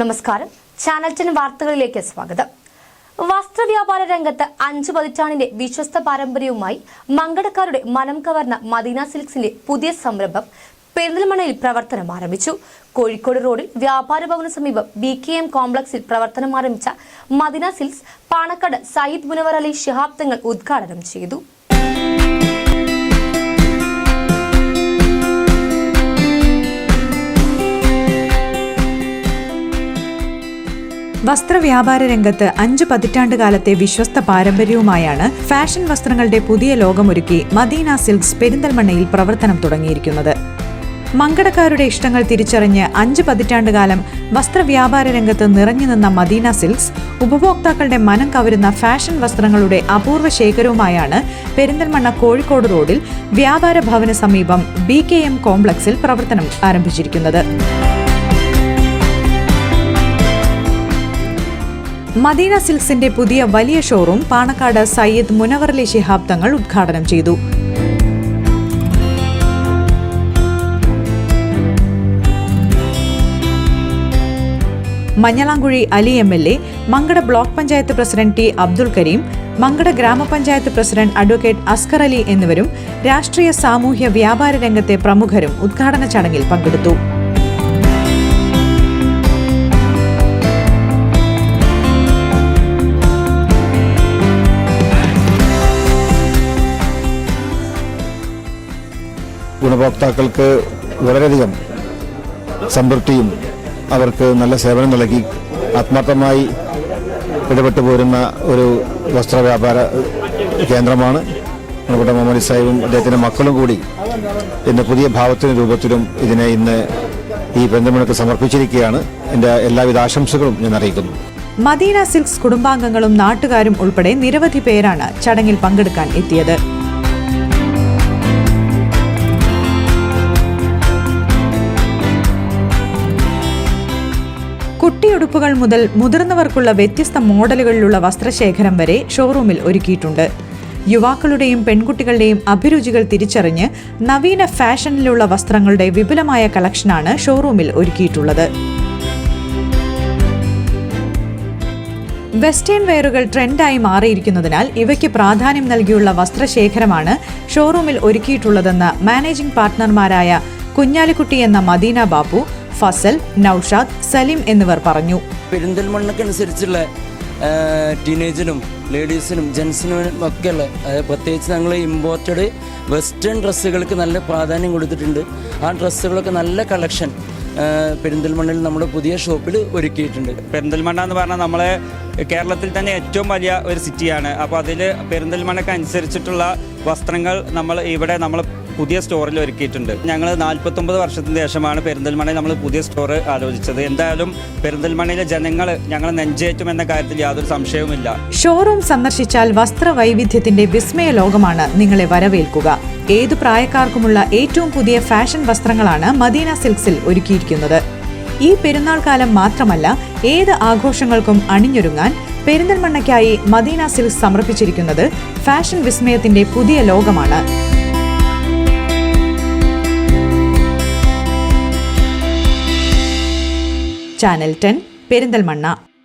നമസ്കാരം. Channel ten വാർത്തകളിലേക്ക് സ്വാഗതം. വസ്ത്രവ്യാപാര രംഗത്ത് അഞ്ചു പതിറ്റാണ്ടിന്റെ വിശ്വസ്ത പാരമ്പര്യവുമായി മങ്കടക്കാരുടെ മനം കവർന്ന മദീന സിൽക്സിന്റെ പുതിയ സംരംഭം പെരിന്തൽമണ്ണയിൽ പ്രവർത്തനം ആരംഭിച്ചു. കോഴിക്കോട് റോഡിൽ വ്യാപാര ഭവന സമീപം ബി കെ എം കോംപ്ലക്സിൽ പ്രവർത്തനം ആരംഭിച്ച മദീന സിൽക്സ് പാണക്കാട് സയ്യിദ് മുനവർ അലി ശിഹാബ് തങ്ങൾ ഉദ്ഘാടനം ചെയ്തു. വസ്ത്രവ്യാപാര രംഗത്ത് അഞ്ച് പതിറ്റാണ്ട് കാലത്തെ വിശ്വസ്ത പാരമ്പര്യവുമായാണ് ഫാഷൻ വസ്ത്രങ്ങളുടെ പുതിയ ലോകമൊരുക്കി മദീന സിൽക്സ് പെരിന്തൽമണ്ണയിൽ പ്രവർത്തനം തുടങ്ങിയിരിക്കുന്നത്. മങ്കടക്കാരുടെ ഇഷ്ടങ്ങൾ തിരിച്ചറിഞ്ഞ് അഞ്ച് പതിറ്റാണ്ട് കാലം വസ്ത്രവ്യാപാര രംഗത്ത് നിറഞ്ഞു നിന്ന മദീന സിൽക്സ് ഉപഭോക്താക്കളുടെ മനം കവരുന്ന ഫാഷൻ വസ്ത്രങ്ങളുടെ അപൂർവ ശേഖരവുമായാണ് പെരിന്തൽമണ്ണ കോഴിക്കോട് റോഡിൽ വ്യാപാര ഭവന സമീപം ബി കോംപ്ലക്സിൽ പ്രവർത്തനം ആരംഭിച്ചിരിക്കുന്നത്. മദീന സിൽക്സിന്റെ പുതിയ വലിയ ഷോറൂം പാണക്കാട് സയ്യിദ് മുനവർലി ശിഹാബ് തങ്ങൾ ഉദ്ഘാടനം ചെയ്തു. Manjalamkuzhi Ali M L A Mankada block panchayat president T Abdul Kareem Mankada ഗ്രാമപഞ്ചായത്ത് പ്രസിഡന്റ് അഡ്വക്കേറ്റ് അസ്കർ അലി എന്നിവരും രാഷ്ട്രീയ സാമൂഹ്യ വ്യാപാര രംഗത്തെ പ്രമുഖരും ഉദ്ഘാടന ചടങ്ങിൽ പങ്കെടുത്തു. ഗുണഭോക്താക്കൾക്ക് വളരെയധികം സംതൃപ്തിയും അവർക്ക് നല്ല സേവനം നൽകി ആത്മാർത്ഥമായി ഇടപെട്ടു പോരുന്ന ഒരു വസ്ത്രവ്യാപാര കേന്ദ്രമാണ്. നമ്മുടെ മുഹമ്മദ് സാഹിബും അദ്ദേഹത്തിന്റെ മക്കളും കൂടി ഇന്ന് പുതിയ ഭാവത്തിനും രൂപത്തിലും ഇതിനെ ഇന്ന് ഈ പെന്തമണക്ക് സമർപ്പിച്ചിരിക്കുകയാണ്. എന്റെ എല്ലാവിധ ആശംസകളും ഞാൻ അറിയിക്കുന്നു. മദീന സിൽക്സ് കുടുംബാംഗങ്ങളും നാട്ടുകാരും ഉൾപ്പെടെ നിരവധി പേരാണ് ചടങ്ങിൽ പങ്കെടുക്കാൻ എത്തിയത്. കുട്ടിയുടുപ്പുകൾ മുതൽ മുതിർന്നവർക്കുള്ള വ്യത്യസ്ത മോഡലുകളിലുള്ള വസ്ത്രശേഖരം വരെ ഷോറൂമിൽ ഒരുക്കിയിട്ടുണ്ട്. യുവാക്കളുടെയും പെൺകുട്ടികളുടെയും അഭിരുചികൾ തിരിച്ചറിഞ്ഞ് നവീന ഫാഷനിലുള്ള വസ്ത്രങ്ങളുടെ വിപുലമായ കളക്ഷനാണ് ഷോറൂമിൽ ഒരുക്കിയിട്ടുള്ളത്. വെസ്റ്റേൺ വെയറുകൾ ട്രെൻഡായി മാറിയിരിക്കുന്നതിനാൽ ഇവയ്ക്ക് പ്രാധാന്യം നൽകിയുള്ള വസ്ത്രശേഖരമാണ് ഷോറൂമിൽ ഒരുക്കിയിട്ടുള്ളതെന്ന് മാനേജിംഗ് പാർട്ട്ണർമാരായ കുഞ്ഞാലിക്കുട്ടി എന്ന മദീന ബാപ്പു ഫസൽ നൌഷാദ് സലീം എന്നിവർ പറഞ്ഞു. പെരിന്തൽമണ്ണക്കനുസരിച്ചുള്ള ടീനേജിനും ലേഡീസിനും ജെൻസിനും ഒക്കെയുള്ള അതായത് പ്രത്യേകിച്ച് ഞങ്ങൾ ഇമ്പോർട്ടഡ് വെസ്റ്റേൺ ഡ്രസ്സുകൾക്ക് നല്ല പ്രാധാന്യം കൊടുത്തിട്ടുണ്ട്. ആ ഡ്രസ്സുകളൊക്കെ നല്ല കളക്ഷൻ പെരിന്തൽമണ്ണയിൽ നമ്മുടെ പുതിയ ഷോപ്പിൽ ഒരുക്കിയിട്ടുണ്ട്. പെരിന്തൽമണ്ണ എന്ന് പറഞ്ഞാൽ നമ്മളെ കേരളത്തിൽ തന്നെ ഏറ്റവും വലിയ ഒരു സിറ്റിയാണ് അപ്പോൾ അതിൽ പെരിന്തൽമണ്ണയ്ക്ക് അനുസരിച്ചിട്ടുള്ള വസ്ത്രങ്ങൾ നമ്മൾ ഇവിടെ നമ്മൾ പുതിയ സ്റ്റോറിൽ ഒരുക്കിയിട്ടുണ്ട്. ഞങ്ങൾ നാൽപ്പത്തൊമ്പത് വർഷത്തിന് ശേഷമാണ് പെരിന്തൽമണ്ണയിൽ നമ്മൾ പുതിയ സ്റ്റോർ ആലോചിച്ചത്. എന്തായാലും പെരിന്തൽമണ്ണയിലെ ജനങ്ങൾ ഞങ്ങൾ നെഞ്ചേറ്റും എന്ന കാര്യത്തിൽ യാതൊരു സംശയവുമില്ല. ഷോറൂം സന്ദർശിച്ചാൽ വസ്ത്ര വൈവിധ്യത്തിന്റെ വിസ്മയ ലോകമാണ് നിങ്ങളെ വരവേൽക്കുക. ഏതു പ്രായക്കാർക്കുമുള്ള ഏറ്റവും പുതിയ ഫാഷൻ വസ്ത്രങ്ങളാണ് മദീന സിൽക്സിൽ ഒരുക്കിയിരിക്കുന്നത്. ഈ പെരുന്നാൾ കാലം മാത്രമല്ല ഏത് ആഘോഷങ്ങൾക്കും അണിഞ്ഞൊരുങ്ങാൻ പെരിന്തൽമണ്ണയ്ക്കായി മദീന സിൽക്സ് സമർപ്പിച്ചിരിക്കുന്നത് ഫാഷൻ വിസ്മയത്തിന്റെ പുതിയ ലോകമാണ്. Channel ten Perinthalmanna